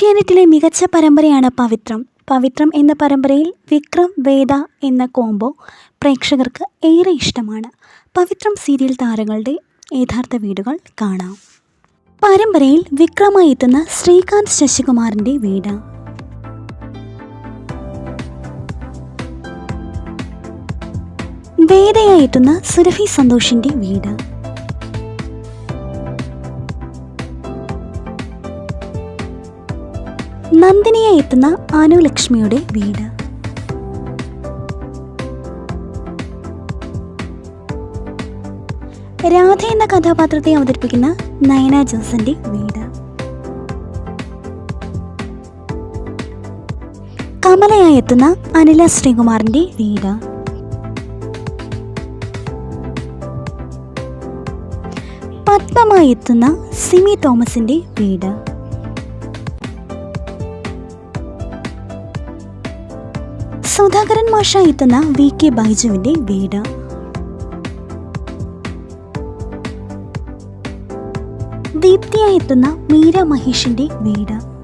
ഏഷ്യാനെറ്റിലെ മികച്ച പരമ്പരയാണ് പവിത്രം. പവിത്രം എന്ന പരമ്പരയിൽ വിക്രം വേദ എന്ന കോംബോ പ്രേക്ഷകർക്ക് ഏറെ ഇഷ്ടമാണ്. പവിത്രം സീരിയൽ താരങ്ങളുടെ യഥാർത്ഥ വീടുകൾ കാണാം. പരമ്പരയിൽ വിക്രമായി എത്തുന്ന ശ്രീകാന്ത് ശശികുമാറിന്റെ വീട്. വേദയായി എത്തുന്ന സുരഭി സന്തോഷിന്റെ വീട്. നന്ദിനിയായി എത്തുന്ന അനുലക്ഷ്മിയുടെ വീട്. രാധ എന്ന കഥാപാത്രത്തെ അവതരിപ്പിക്കുന്ന നയന ജോസന്റെ വീട്. കമലയായി എത്തുന്ന അനില ശ്രീകുമാറിന്റെ വീട്. പത്മമായി എത്തുന്ന സിമി തോമസിന്റെ വീട്. സുധാകരൻ മാഷ എത്തുന്ന വി കെ ബൈജുവിന്റെ വീട്. ദീപ്തിയായി എത്തുന്ന മീര മഹേഷിന്റെ വീട്.